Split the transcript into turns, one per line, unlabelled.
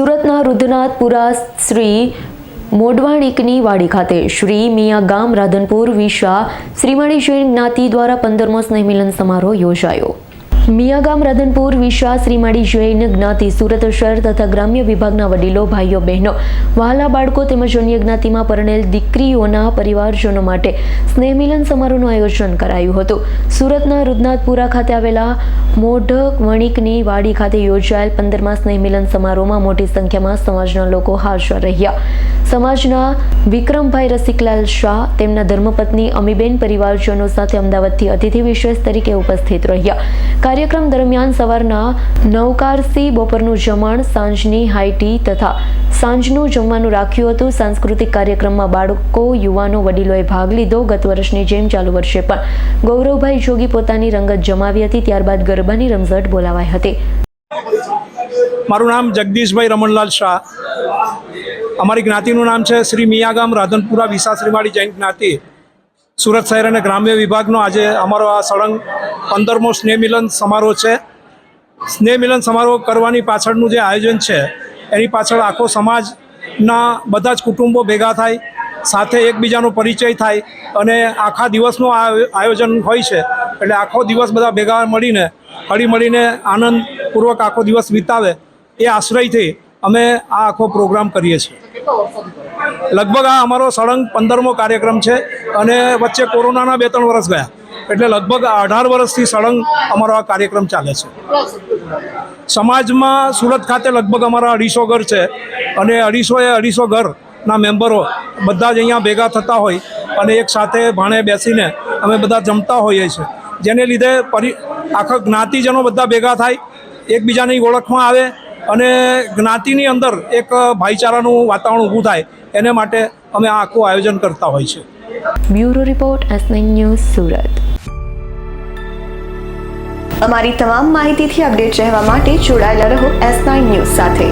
સુરતના રુદ્રનાથપુરા શ્રી મોડવાણીકની વાડી ખાતે શ્રી મિયા ગામ રાધનપુર વિશા શ્રીમણી જૈન જ્ઞાતિ દ્વારા પંદરમો સ્નેહમિલન સમારોહ યોજાયો. મિયા ગામ રાધનપુર વિશા શ્રીમાળી જૈન જ્ઞાતિ સુરત શહેર તથા ગ્રામ્ય વિભાગના વડીલો, ભાઈઓ, બહેનો, વહાલા બાળકો તેમજ અન્ય જ્ઞાતિમાં પરણેલ દીકરીઓના પરિવારજનો માટે સ્નેહમિલન સમારોહનું આયોજન કરાયું હતું. સુરતના રુદનાથપુરા ખાતે આવેલા મોઢક વણિકની વાડી ખાતે યોજાયેલ પંદરમા સ્નેહમિલન સમારોહમાં મોટી સંખ્યામાં સમાજના લોકો હાજર રહ્યા. સમાજના વિક્રમભાઈ રસિકલાલ શાહ, તેમના ધર્મપત્ની અમીબેન પરિવારજનો સાથે અમદાવાદથી અતિથિ વિશેષ તરીકે ઉપસ્થિત રહ્યા. કાર્યક્રમ દરમિયાન સવારના નવકારથી બપોરનું જમણ, સાંજની હાઈટી તથા સાંજનું જમવાનું રાખ્યું હતું. સાંસ્કૃતિક કાર્યક્રમમાં બાળકો, યુવાનો, વડીલોએ ભાગ લીધો. ગત વર્ષની જેમ ચાલુ વર્ષે પણ ગૌરવભાઈ જોગી પોતાની રંગત જમાવી હતી. ત્યારબાદ ગરબાની રમઝટ બોલાવાઈ હતી.
મારું નામ જગદીશભાઈ રમણલાલ શાહ. અમારી જ્ઞાતિનું નામ છે શ્રી મિયાગામ રાધનપુરા વિસાશ્રીવાડી જૈન જ્ઞાતિ. સુરત શહેર અને ગ્રામ્ય વિભાગનો આજે અમારો આ સળંગ પંદરમો સ્નેહ મિલન સમારોહ છે. સ્નેહ મિલન સમારોહ કરવાની પાછળનું જે આયોજન છે, એની પાછળ આખો સમાજના બધા જ કુટુંબો ભેગા થાય, સાથે એકબીજાનો પરિચય થાય અને આખા દિવસનું આયોજન હોય છે. એટલે આખો દિવસ બધા ભેગા મળીને હળી મળીને આનંદપૂર્વક આખો દિવસ વિતાવે એ આશ્રયથી અમે આ આખો પ્રોગ્રામ કરીએ છીએ. લગભગ આ અમારો સળંગ પંદરમો કાર્યક્રમ છે અને વચ્ચે કોરોનાના બે ત્રણ વર્ષ ગયા. એટલે લગભગ અઢાર વર્ષથી સળંગ અમારો આ કાર્યક્રમ ચાલે છે. સમાજમાં સુરત ખાતે લગભગ અમારા અઢીસો ઘર છે અને અઢીસો એ અઢીસો ઘરના મેમ્બરો બધા જ અહીંયા ભેગા થતા હોય અને એક સાથે ભાણે બેસીને અમે બધા જમતા હોઈએ છીએ. જેને લીધે પરી આખા જ્ઞાતિજનો બધા ભેગા થાય, એકબીજાની ઓળખમાં આવે અને જ્ઞાતિની અંદર એક ભાઈચારાનું વાતાવરણ ઊભું થાય એને માટે અમે આ આખું આયોજન કરતા હોય છે.
Bureau report S news Surat.
અમારી તમામ માહિતીથી અપડેટ રહેવા માટે જોડાયેલા રહો એસ ન્યૂઝ સાથે.